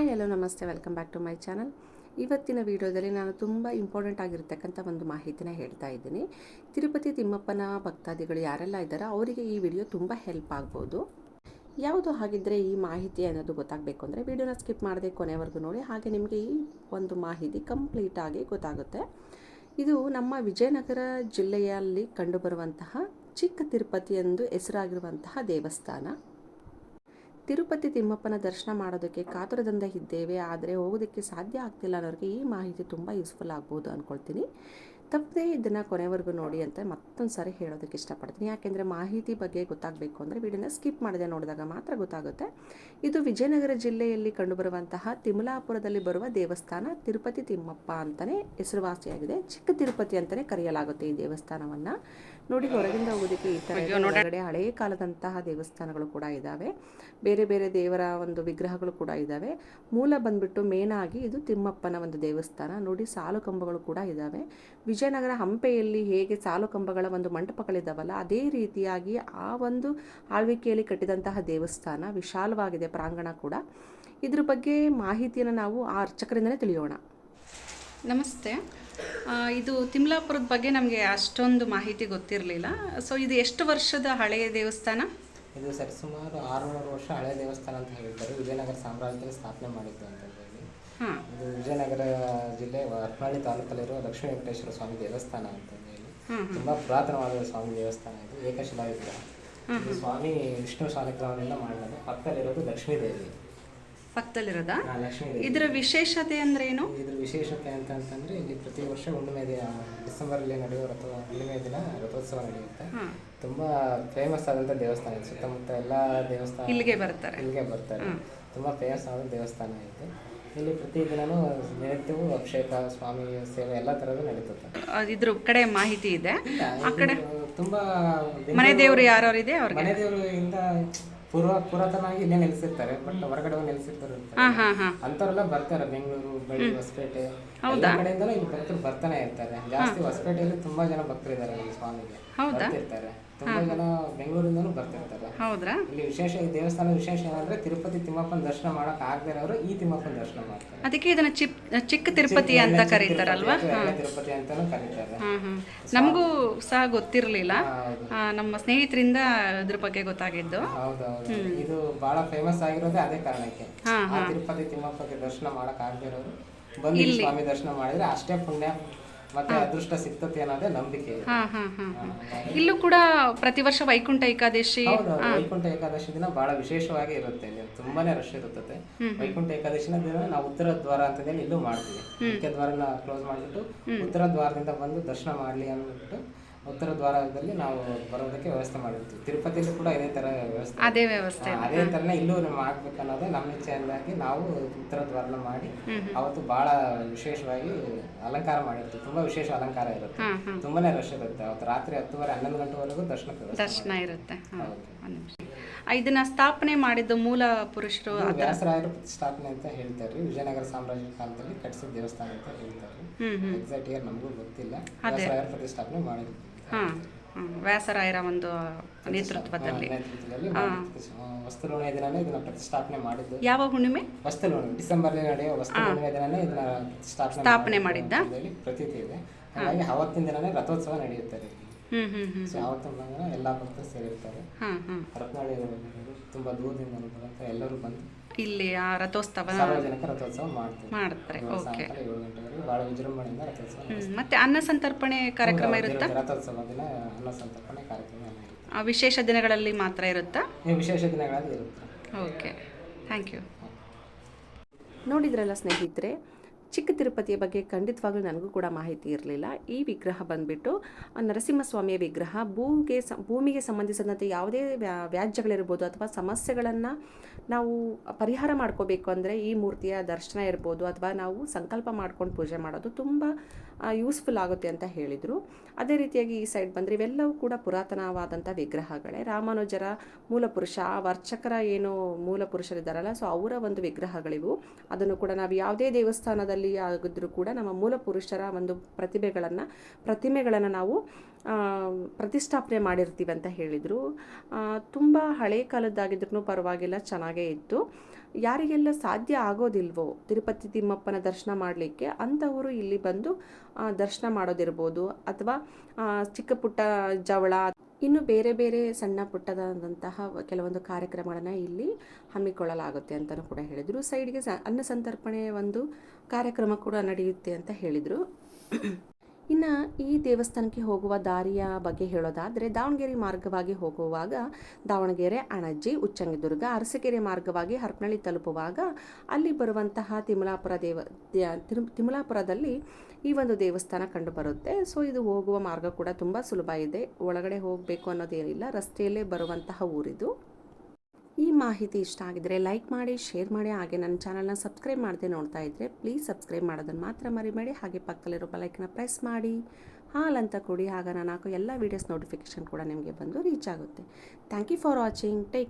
Hi, hello, namaste, welcome back to my channel. ಇವತ್ತಿನ ವಿಡಿಯೋದಲ್ಲಿ ನಾನು ತುಂಬ ಇಂಪಾರ್ಟೆಂಟ್ ಆಗಿರ್ತಕ್ಕಂಥ ಒಂದು ಮಾಹಿತಿನ ಹೇಳ್ತಾ ಇದ್ದೀನಿ. ತಿರುಪತಿ ತಿಮ್ಮಪ್ಪನ ಭಕ್ತಾದಿಗಳು ಯಾರೆಲ್ಲ ಇದ್ದಾರೋ ಅವರಿಗೆ ಈ ವಿಡಿಯೋ ತುಂಬ ಹೆಲ್ಪ್ ಆಗ್ಬೋದು. ಯಾವುದು ಹಾಗಿದ್ದರೆ ಈ ಮಾಹಿತಿ ಅನ್ನೋದು ಗೊತ್ತಾಗಬೇಕು ಅಂದರೆ ವಿಡಿಯೋನ ಸ್ಕಿಪ್ ಮಾಡದೆ ಕೊನೆವರೆಗೂ ನೋಡಿ, ಹಾಗೆ ನಿಮಗೆ ಈ ಒಂದು ಮಾಹಿತಿ ಕಂಪ್ಲೀಟಾಗಿ ಗೊತ್ತಾಗುತ್ತೆ. ಇದು ನಮ್ಮ ವಿಜಯನಗರ ಜಿಲ್ಲೆಯಲ್ಲಿ ಕಂಡುಬರುವಂತಹ ಚಿಕ್ಕ ತಿರುಪತಿ ಎಂದು ಹೆಸರಾಗಿರುವಂತಹ ದೇವಸ್ಥಾನ. ತಿರುಪತಿ ತಿಮ್ಮಪ್ಪನ ದರ್ಶನ ಮಾಡೋದಕ್ಕೆ ಕಾತುರದಿಂದ ಇದ್ದೇವೆ, ಆದರೆ ಹೋಗೋದಕ್ಕೆ ಸಾಧ್ಯ ಆಗ್ತಿಲ್ಲ ಅನ್ನೋರಿಗೆ ಈ ಮಾಹಿತಿ ತುಂಬ ಯೂಸ್ಫುಲ್ ಆಗ್ಬೋದು ಅಂದ್ಕೊಳ್ತೀನಿ ತಪ್ಪದೇ ಇದನ್ನು ಕೊನೆವರೆಗೂ ನೋಡಿ ಅಂತ ಮತ್ತೊಂದು ಸಾರಿ ಹೇಳೋದಕ್ಕೆ ಇಷ್ಟಪಡ್ತೀನಿ. ಯಾಕೆಂದರೆ ಮಾಹಿತಿ ಬಗ್ಗೆ ಗೊತ್ತಾಗಬೇಕು ಅಂದರೆ ವಿಡಿಯೋನ ಸ್ಕಿಪ್ ಮಾಡದೆ ನೋಡಿದಾಗ ಮಾತ್ರ ಗೊತ್ತಾಗುತ್ತೆ. ಇದು ವಿಜಯನಗರ ಜಿಲ್ಲೆಯಲ್ಲಿ ಕಂಡುಬರುವಂತಹ ತಿಮಲಾಪುರದಲ್ಲಿ ಬರುವ ದೇವಸ್ಥಾನ ತಿರುಪತಿ ತಿಮ್ಮಪ್ಪ ಅಂತಲೇ ಹೆಸರುವಾಸಿಯಾಗಿದೆ. ಚಿಕ್ಕ ತಿರುಪತಿ ಅಂತಲೇ ಕರೆಯಲಾಗುತ್ತೆ ಈ ದೇವಸ್ಥಾನವನ್ನು. ನೋಡಿ ಹೊರಗಿಂದ ಹೋಗೋದಕ್ಕೆ ಈ ಥರ ಹೊರಗಡೆ ಹಳೆಯ ಕಾಲದಂತಹ ದೇವಸ್ಥಾನಗಳು ಕೂಡ ಇದ್ದಾವೆ ಬೇರೆ ಬೇರೆ ದೇವರ ಒಂದು ವಿಗ್ರಹಗಳು ಕೂಡ ಇದ್ದಾವೆ ಮೂಲ ಬಂದ್ಬಿಟ್ಟು ಮೇನಾಗಿ ಆಗಿ ಇದು ತಿಮ್ಮಪ್ಪನ ಒಂದು ದೇವಸ್ಥಾನ. ನೋಡಿ ಸಾಲು ಕಂಬಗಳು ಕೂಡ ಇದ್ದಾವೆ ವಿಜಯನಗರ ಹಂಪೆಯಲ್ಲಿ ಹೇಗೆ ಸಾಲು ಕಂಬಗಳ ಒಂದು ಮಂಟಪಗಳಿದ್ದಾವಲ್ಲ ಅದೇ ರೀತಿಯಾಗಿ ಆ ಒಂದು ಆಳ್ವಿಕೆಯಲ್ಲಿ ಕಟ್ಟಿದಂತಹ ದೇವಸ್ಥಾನ ವಿಶಾಲವಾಗಿದೆ ಪ್ರಾಂಗಣ ಕೂಡ. ಇದ್ರ ಬಗ್ಗೆ ಮಾಹಿತಿಯನ್ನು ನಾವು ಆ ಅರ್ಚಕರಿಂದಲೇ ತಿಳಿಯೋಣ. ನಮಸ್ತೆ. ಇದು ತಿಮ್ಲಾಪುರದ ಬಗ್ಗೆ ನಮಗೆ ಅಷ್ಟೊಂದು ಮಾಹಿತಿ ಗೊತ್ತಿರಲಿಲ್ಲ. ಸೊ ಇದು ಎಷ್ಟು ವರ್ಷದ ಹಳೆಯ ದೇವಸ್ಥಾನ? ಇದು ಸರಿಸುಮಾರು ಆರುನೂರು ವರ್ಷ ಹಳೆಯ ದೇವಸ್ಥಾನ ಅಂತ ಹೇಳ್ತಾರೆ ವಿಜಯನಗರ ಸಾಮ್ರಾಜ್ಯದಲ್ಲಿ ಸ್ಥಾಪನೆ ಮಾಡಿದ್ದು ಅಂತ ಇದು ವಿಜಯನಗರ ಜಿಲ್ಲೆ ಹೊರನಾಳಿ ತಾಲೂಕಲ್ಲಿರುವ ಲಕ್ಷ್ಮೀ ವೆಂಕಟೇಶ್ವರ ಸ್ವಾಮಿ ದೇವಸ್ಥಾನ ಅಂತ ಹೇಳಿ ತುಂಬಾ ಪುರಾತನವಾದ ಸ್ವಾಮಿ ದೇವಸ್ಥಾನ ಇದು ಏಕಶಿಲಾ ವಿಗ್ರಹ ಇದು ಸ್ವಾಮಿ ವಿಷ್ಣು ಶಾಲಿಗ್ರಾಮದಿಂದ ಮಾಡಿದಾಗ ಪಕ್ಕದಲ್ಲಿರೋದು ಲಕ್ಷ್ಮೀ ದೇವಿ. ಪಕ್ಕದಲ್ಲಿರೋದಾ? ಲಕ್ಷ್ಮೀ ಇದರ ವಿಶೇಷತೆ ಅಂದ್ರೆ ಏನು? ಇದ್ರ ವಿಶೇಷತೆ ಅಂತ ಅಂತಂದ್ರೆ ಇಲ್ಲಿ ಪ್ರತಿ ವರ್ಷ ಹುಣ್ಣಿಮೆ ದಿನ ಡಿಸೆಂಬರಲ್ಲಿ ನಡೆಯುವ ರಥ ಹುಣ್ಣಿಮೆ ದಿನ ರಥೋತ್ಸವ ನಡೆಯುತ್ತೆ. ತುಂಬಾ ಫೇಮಸ್ ಆದಂತ ದೇವಸ್ಥಾನ ಇದು. ಸುತ್ತಮುತ್ತ ಎಲ್ಲಾ ದೇವಸ್ಥಾನ ಇಲ್ಲಿಗೆ ಬರ್ತಾರೆ. ಇಲ್ಲಿಗೆ ಬರ್ತಾರೆ. ತುಂಬಾ ಫೇಮಸ್ ಆದ ದೇವಸ್ಥಾನ ಇದೆ. ಇಲ್ಲಿ ಪ್ರತಿದಿನನೂ ನಿತ್ಯವೂ ಅಭಿಷೇಕ ಸ್ವಾಮಿ ಸೇವೆ ಎಲ್ಲ ತರದು ನಡೀತದೆ. ಆ, ಇದ್ರ ಕಡೆ ಮಾಹಿತಿ ಇದೆ. ಆ ಕಡೆ ತುಂಬಾ ಮನೆ ದೇವರು ಯಾರು ಇದೆ ಅವ್ರಿಗೆ? ಮನೆ ದೇವರು ಇಂದ ಪೂರ್ವ ಪುರಾತನವಾಗಿ ಇಲ್ಲೇ ನೆಲೆಸಿರ್ತಾರೆ ಬಟ್ ಹೊರಗಡೆ ಹೋಗಿ ನೆಲೆಸಿರ್ತಾರೆ ಅಂತವ್ರೆಲ್ಲ ಬರ್ತಾರೆ ಬೆಂಗಳೂರು ಬಳ್ಳಿ ಹೊಸಪೇಟೆ. ಎಲ್ಲ ಕಡೆಯಿಂದಲೂ ಇಲ್ಲಿ ಭಕ್ತರು ಬರ್ತಾನೆ ಇರ್ತಾರೆ. ಜಾಸ್ತಿ ಹೊಸಪೇಟೆಯಲ್ಲಿ ತುಂಬಾ ಜನ ಭಕ್ತರಿದ್ದಾರೆ ನಮ್ಮ ಸ್ವಾಮಿಗೆ. ಬರ್ತಿರ್ತಾರೆ. ತುಂಬಾ ಜನ ಬೆಂಗಳೂರಿಂದನೂ ಬರ್ತಿರ್ತಾರೆ. ಹೌದ್ರಾ? ಇಲ್ಲಿ ವಿಶೇಷ ಈ ದೇವಸ್ಥಾನದ ವಿಶೇಷ ಏನಂದ್ರೆ ತಿರುಪತಿ ತಿಮ್ಮಪ್ಪನ ದರ್ಶನ ಮಾಡಕ್ ಆಗದೆ ಇರೋರು ಈ ತಿಮ್ಮಪ್ಪನ ದರ್ಶನ ಮಾಡ್ತಾರೆ. ಅದಕ್ಕೆ ಇದನ್ನ ಚಿಪ್ ಚಿಕ್ಕ ತಿರುಪತಿ ಅಂತ ಕರೀತಾರಲ್ವಾ? ತಿರುಪತಿ ಅಂತಾನೂ ಕರೀತಾರೆ. ಹಾಂ ಹಾಂ ನಮಗೂ ಸಹ ಗೊತ್ತಿರಲಿಲ್ಲ. ನಮ್ಮ ಸ್ನೇಹಿತರಿಂದ ಇದ್ರ ಬಗ್ಗೆ ಗೊತ್ತಾಗಿದ್ದು. ಹೌದೌದು ಇದು ಬಹಳ ಫೇಮಸ್ ಆಗಿರೋದೇ ಅದೇ ಕಾರಣಕ್ಕೆ. ಹಾ, ಆ ತಿರುಪತಿ ತಿಮ್ಮಪ್ಪಗೆ ದರ್ಶನ ಮಾಡಕ್ ಆಗದೆ ಇರೋರು ಬಂದು ಇಲ್ಲಿ. ಸ್ವಾಮಿ ದರ್ಶನ ಮಾಡಿದ್ರೆ ಅಷ್ಟೇ ಪುಣ್ಯ. ಮತ್ತೆ ಅದೃಷ್ಟ ಸಿಗ್ತತಿ ಅನ್ನೋದೇ ನಂಬಿಕೆ. ಇದೆ. ಹಾಂ ಹಾಂ ಹಾಂ. ಇಲ್ಲೂ ಕೂಡ ಪ್ರತಿ ವರ್ಷ ವೈಕುಂಠ ಏಕಾದಶಿ ಹೌದು ವೈಕುಂಠ ಏಕಾದಶಿ ದಿನ ಬಹಳ ವಿಶೇಷವಾಗಿ ಇರುತ್ತೆ ಇಲ್ಲಿ. ತುಂಬಾನೇ ರಶ್ ಇರುತ್ತೆ ವೈಕುಂಠ ಏಕಾದಶಿನ ದಿನ ನಾವು ಉತ್ತರ ದ್ವಾರ ಅಂತ ಹೇಳಿ ಇಲ್ಲೂ ಮಾಡ್ತೀವಿ. ಮುಖ್ಯ ದ್ವಾರನ ಕ್ಲೋಸ್ ಮಾಡಿಬಿಟ್ಟು ಉತ್ತರ ದ್ವಾರದಿಂದ ಬಂದು ದರ್ಶನ ಮಾಡ್ಲಿ ಅಂದ್ಬಿಟ್ಟು ಉತ್ತರ ದ್ವಾರದಲ್ಲಿ ನಾವು ಬರೋದಕ್ಕೆ ವ್ಯವಸ್ಥೆ ಮಾಡಿರ್ತೀವಿ. ತಿರುಪತಿಲೂ ಕೂಡ ಇದೇ ತರ ವ್ಯವಸ್ಥೆ ಅದೇ ವ್ಯವಸ್ಥೆ ಅದೇ ತರನೇ ಇಲ್ಲೂ ಅನ್ನೋದೇ ನಮ್ಮ ಇಚ್ಛೆಯಿಂದಾಗಿ ನಾವು ಉತ್ತರ ದ್ವಾರನ ಮಾಡಿ ಅವತ್ತು ಬಹಳ ವಿಶೇಷವಾಗಿ ಅಲಂಕಾರ ಮಾಡಿರ್ತೀವಿ. ತುಂಬಾ ವಿಶೇಷ ಅಲಂಕಾರ ಇರುತ್ತೆ. ತುಂಬಾನೇ ರಶ್ ಇರುತ್ತೆ. ಅವತ್ತು ರಾತ್ರಿ ಹತ್ತುವರೆ ಹನ್ನೊಂದು ಗಂಟೆವರೆಗೂ ದರ್ಶನ ದರ್ಶನ ಇರುತ್ತೆ. ಇದನ್ನ ಸ್ಥಾಪನೆ ಮಾಡಿದ್ದು ಮೂಲ ಪುರುಷರು ವ್ಯಾಸರಾಯರ ಸ್ಥಾಪನೆ ಪ್ರತಿಷ್ಠಾಪನೆ ಅಂತ ಹೇಳ್ತಾರೆ. ವಿಜಯನಗರ ಸಾಮ್ರಾಜ್ಯ ಕಾಲದಲ್ಲಿ ಕಟ್ಟಿಸಿದ ದೇವಸ್ಥಾನ ಅಂತ ಹೇಳ್ತಾರೆ. ಎಕ್ಸಾಕ್ಟ್ ಇಯರ್ ನಮಗೂ ಗೊತ್ತಿಲ್ಲ. ವ್ಯಾಸರಾಯರು ಪ್ರತಿಷ್ಠಾಪನೆ ಮಾಡಿದ್ರು. ಹಾಂ ವ್ಯಾಸರಾಯರ ಒಂದು ನೇತೃತ್ವದಲ್ಲಿ. ಮಾಡಿದ್ದು. ದಿನನೇ ಇದನ್ನ ಪ್ರತಿಷ್ಠಾಪನೆ ಮಾಡಿದ್ದು. ಯಾವ ಹುಣ್ಣಿಮೆ? ವಸ್ತುಲೋಣೆ ಡಿಸೆಂಬರ್ ನಡೆಯುವ ವಸ್ತುಲೋಣೆ ದಿನನೇ ಇದನ್ನ ಪ್ರತಿಷ್ಠಾಪನೆ ಸ್ಥಾಪನೆ ಮಾಡಿದ್ದ. ಪ್ರತೀತಿ ಇದೆ. ಹಾಗಾಗಿ ಅವತ್ತಿನ ದಿನನೇ ರಥೋತ್ಸವ ನಡೆಯುತ್ತೆ ಇಲ್ಲಿ ಹ್ಮ್ ಹ್ಮ್ ಹ್ಮ್ ಸೊ ಅವತ್ತಿನ ದಿನ ಎಲ್ಲ ಭಕ್ತರು ಸೇರಿರ್ತಾರೆ. ರತ್ನಾಳಿ ತುಂಬಾ ದೂರದಿಂದ ಎಲ್ಲರೂ ಬಂದು ಇಲ್ಲಿ ಆ ರಥೋತ್ಸವ ಸಾರ್ವಜನಿಕ ರಥೋತ್ಸವ ಮಾಡ್ತೀವಿ. ಮಾಡ್ತಾರೆ. ಓಕೆ. ಸಾಯಂಕಾಲ ಏಳು ಗಂಟೆವರೆಗೆ ಬಹಳ ವಿಜೃಂಭಣೆಯಿಂದ ರಥೋತ್ಸವ ಹ್ಮ್ ಮತ್ತೆ ಅನ್ನ ಸಂತರ್ಪಣೆ ಕಾರ್ಯಕ್ರಮ ಇರುತ್ತಾ. ರಥೋತ್ಸವ ದಿನ ಅನ್ನ ಸಂತರ್ಪಣೆ ಕಾರ್ಯಕ್ರಮ ಎಲ್ಲ ಇರುತ್ತೆ. ಆ, ವಿಶೇಷ ದಿನಗಳಲ್ಲಿ ಮಾತ್ರ ಇರುತ್ತಾ? ಈ ವಿಶೇಷ ದಿನಗಳಲ್ಲಿ ಇರುತ್ತೆ. ಓಕೆ. ಥ್ಯಾಂಕ್ ಯು ನೋಡಿದ್ರಲ್ಲ ಸ್ನೇಹಿತರೆ ಚಿಕ್ಕ ತಿರುಪತಿಯ ಬಗ್ಗೆ ಖಂಡಿತವಾಗ್ಲೂ ನನಗೂ ಕೂಡ ಮಾಹಿತಿ ಇರಲಿಲ್ಲ. ಈ ವಿಗ್ರಹ ಬಂದ್ಬಿಟ್ಟು ನರಸಿಂಹಸ್ವಾಮಿಯ ವಿಗ್ರಹ ಭೂಗೆ ಸ, ಭೂಮಿಗೆ ಸಂಬಂಧಿಸಿದಂತೆ ಯಾವುದೇ ವ್ಯಾ, ವ್ಯಾಜ್ಯಗಳಿರ್ಬೋದು ಅಥವಾ ಸಮಸ್ಯೆಗಳನ್ನು ನಾವು ಪರಿಹಾರ ಮಾಡ್ಕೋಬೇಕು ಅಂದರೆ ಈ ಮೂರ್ತಿಯ ದರ್ಶನ ಇರ್ಬೋದು ಅಥವಾ ನಾವು ಸಂಕಲ್ಪ ಮಾಡ್ಕೊಂಡು ಪೂಜೆ ಮಾಡೋದು ತುಂಬ ಯೂಸ್ಫುಲ್ ಆಗುತ್ತೆ ಅಂತ ಹೇಳಿದರು. ಅದೇ ರೀತಿಯಾಗಿ ಈ ಸೈಡ್ ಬಂದರೆ ಇವೆಲ್ಲವೂ ಕೂಡ ಪುರಾತನವಾದಂಥ ವಿಗ್ರಹಗಳೇ. ರಾಮಾನುಜರ ಮೂಲ ಪುರುಷ ಆ ವರ್ಚಕರ ಏನು ಮೂಲ ಪುರುಷರಿದ್ದಾರಲ್ಲ ಸೊ ಅವರ ಒಂದು ವಿಗ್ರಹಗಳಿವು. ಅದನ್ನು ಕೂಡ ನಾವು ಯಾವುದೇ ದೇವಸ್ಥಾನದಲ್ಲಿ ಆಗಿದ್ರೂ ಕೂಡ ನಮ್ಮ ಮೂಲ ಪುರುಷರ ಒಂದು ಪ್ರತಿಭೆಗಳನ್ನು, ಪ್ರತಿಮೆಗಳನ್ನು ನಾವು ಪ್ರತಿಷ್ಠಾಪನೆ ಮಾಡಿರ್ತೀವಿ ಅಂತ ಹೇಳಿದರು. ತುಂಬ ಹಳೆ ಕಾಲದ್ದಾಗಿದ್ರೂ ಪರವಾಗಿಲ್ಲ, ಚೆನ್ನಾಗೇ ಇತ್ತು. ಯಾರಿಗೆಲ್ಲ ಸಾಧ್ಯ ಆಗೋದಿಲ್ವೋ, ತಿರುಪತಿ ತಿಮ್ಮಪ್ಪನ ದರ್ಶನ ಮಾಡಲಿಕ್ಕೆ ಅಂಥವರು ಇಲ್ಲಿ ಬಂದು ದರ್ಶನ ಮಾಡೋದಿರ್ಬೋದು. ಅಥವಾ ಚಿಕ್ಕ ಪುಟ್ಟ ಜವಳ ಇನ್ನು ಬೇರೆ ಬೇರೆ ಸಣ್ಣ ಪುಟ್ಟದಾದಂತಹ ಕೆಲವೊಂದು ಕಾರ್ಯಕ್ರಮಗಳನ್ನು ಇಲ್ಲಿ ಹಮ್ಮಿಕೊಳ್ಳಲಾಗುತ್ತೆ ಅಂತಲೂ ಕೂಡ ಹೇಳಿದರು. ಸೈಡ್ಗೆ ಸ, ಅನ್ನ ಸಂತರ್ಪಣೆ ಒಂದು ಕಾರ್ಯಕ್ರಮ ಕೂಡ ನಡೆಯುತ್ತೆ ಅಂತ ಹೇಳಿದರು. ಇನ್ನು ಈ ದೇವಸ್ಥಾನಕ್ಕೆ ಹೋಗುವ ದಾರಿಯ ಬಗ್ಗೆ ಹೇಳೋದಾದರೆ, ದಾವಣಗೆರೆ ಮಾರ್ಗವಾಗಿ ಹೋಗುವಾಗ ದಾವಣಗೆರೆ, ಅಣಜಿ, ಉಚ್ಚಂಗಿದುರ್ಗ, ಅರಸಕೆರೆ ಮಾರ್ಗವಾಗಿ ಹರಪನಹಳ್ಳಿ ತಲುಪುವಾಗ ಅಲ್ಲಿ ಬರುವಂತಹ ತಿಮಲಾಪುರ ದೇವ ತಿಮಲಾಪುರದಲ್ಲಿ ಈ ಒಂದು ದೇವಸ್ಥಾನ ಕಂಡುಬರುತ್ತೆ ಸೊ, ಇದು ಹೋಗುವ ಮಾರ್ಗ ಕೂಡ ತುಂಬ ಸುಲಭ ಇದೆ. ಒಳಗಡೆ ಹೋಗಬೇಕು ಅನ್ನೋದೇನಿಲ್ಲ. ರಸ್ತೆಯಲ್ಲೇ ಬರುವಂತಹ ಊರಿದು. ಈ ಮಾಹಿತಿ ಇಷ್ಟ ಆಗಿದ್ರೆ ಲೈಕ್ ಮಾಡಿ, ಶೇರ್ ಮಾಡಿ, ಹಾಗೆ ನನ್ನ ಚಾನಲ್ನ ಸಬ್ಸ್ಕ್ರೈಬ್ ಮಾಡದೆ ನೋಡ್ತಾ ಇದ್ದರೆ ಪ್ಲೀಸ್ ಸಬ್ಸ್ಕ್ರೈಬ್ ಮಾಡೋದನ್ನು ಮಾತ್ರ ಮರಿಬೇಡಿ. ಹಾಗೆ ಪಕ್ಕದಲ್ಲಿರೋ ಬೆಲೈಕನ್ನ ಪ್ರೆಸ್ ಮಾಡಿ. ಹಾಲಂತ ಕೊಡಿ, ಆಗ ನಾನು ಹಾಕೋ ಎಲ್ಲ ವೀಡಿಯೋಸ್ ನೋಟಿಫಿಕೇಷನ್ ಕೂಡ ನಿಮಗೆ ಬಂದು ರೀಚ್ ಆಗುತ್ತೆ. Thank you for watching take